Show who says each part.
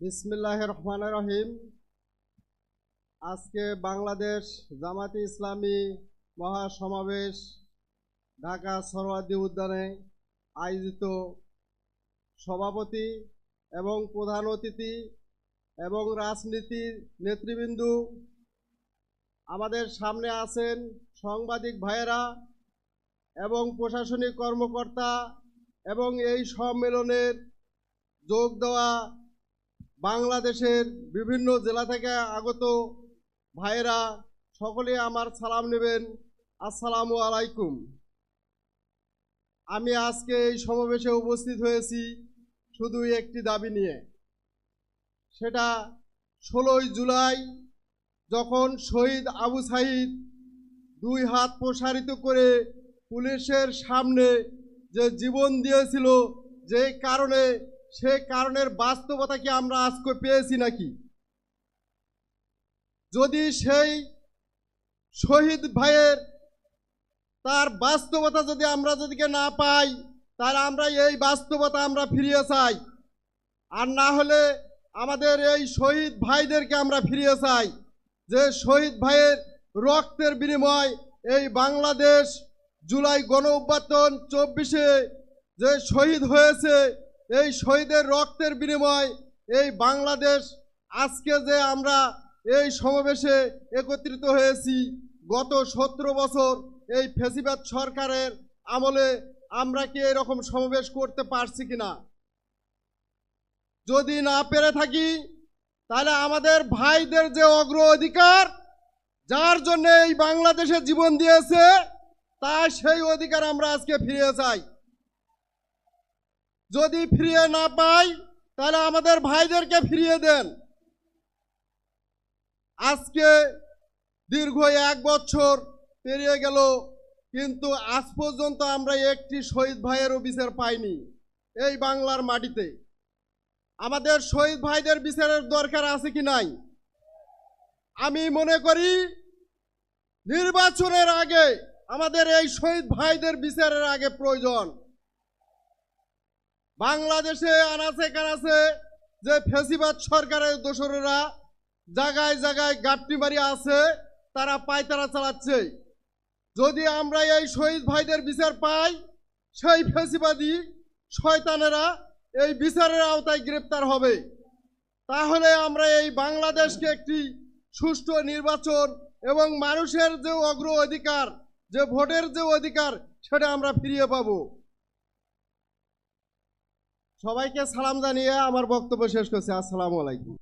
Speaker 1: বিসমিল্লাহ রহমান রহিম। আজকে বাংলাদেশ জামাতে ইসলামী মহাসমাবেশ ঢাকা সরওয়ার্দী উদ্যানে আয়োজিত সভাপতি এবং প্রধান অতিথি এবং রাজনীতির নেতৃবৃন্দ। আমাদের সামনে আছেন সাংবাদিক ভাইয়েরা এবং প্রশাসনিক কর্মকর্তা এবং এই সম্মেলনের যোগ দেওয়া বাংলাদেশের বিভিন্ন জেলা থেকে আগত ভাইয়েরা সকলে আমার সালাম নেবেন। আসসালামু আলাইকুম। আমি আজকে এই সমাবেশে উপস্থিত হয়েছি শুধু একটি দাবি নিয়ে। সেটা ষোলোই জুলাই যখন শহীদ আবু সাইদ দুই হাত প্রসারিত করে পুলিশের সামনে যে জীবন দিয়েছিল, যে কারণে সে কারণের বাস্তবতা কি আমরা আজকে পেয়েছি নাকি? যদি সেই শহীদ ভাইয়ের তার বাস্তবতা যদি আমরা যদিকে না পাই, তাহলে আমরা এই বাস্তবতা আমরা ফিরিয়ে চাই। আর না হলে আমাদের এই শহীদ ভাইদেরকে আমরা ফিরিয়ে চাই। যে শহীদ ভাইয়ের রক্তের বিনিময় এই বাংলাদেশ জুলাই গণ অভ্যর্থন চব্বিশে যে শহীদ হয়েছে এই শহীদের রক্তের বিনিময় এই বাংলাদেশ আজকে যে আমরা এই সমাবেশে একত্রিত হয়েছি, গত সতেরো বছর এই ফেসিবাদ সরকারের আমলে আমরা কি এরকম সমাবেশ করতে পারছি কিনা? যদি না পেরে থাকি, তাহলে আমাদের ভাইদের যে অগ্র অধিকার, যার জন্য এই বাংলাদেশে জীবন দিয়েছে তা সেই অধিকার আমরা আজকে ফিরে চাই। যদি ফিরিয়ে না পাই, তাহলে আমাদের ভাইদেরকে ফিরিয়ে দেন। আজকে দীর্ঘ এক বছর পেরিয়ে গেল, কিন্তু আজ পর্যন্ত আমরা একটি শহীদ ভাইয়েরও বিচার পাইনি, এই বাংলার মাটিতে। আমাদের শহীদ ভাইদের বিচারের দরকার আছে কি নাই? আমি মনে করি, নির্বাচনের আগে আমাদের এই শহীদ ভাইদের বিচারের আগে প্রয়োজন। বাংলাদেশে আনাচে কানাচে যে ফেসিবাদ সরকারের দোসরেরা জায়গায় জায়গায় গাপটি বাড়ি আছে, তারা পায়তারা চালাচ্ছে। যদি আমরা এই শহীদ ভাইদের বিচার পাই, সেই ফেসিবাদী শয়তানেরা এই বিচারের আওতায় গ্রেপ্তার হবে। তাহলে আমরা এই বাংলাদেশকে একটি সুষ্ঠু নির্বাচন এবং মানুষের যে অগ্র অধিকার, যে ভোটের যে অধিকার, সেটা আমরা ফিরিয়ে পাবো। সবাইকে সালাম জানিয়ে আমার বক্তব্য শেষ করছি। আসসালামু আলাইকুম।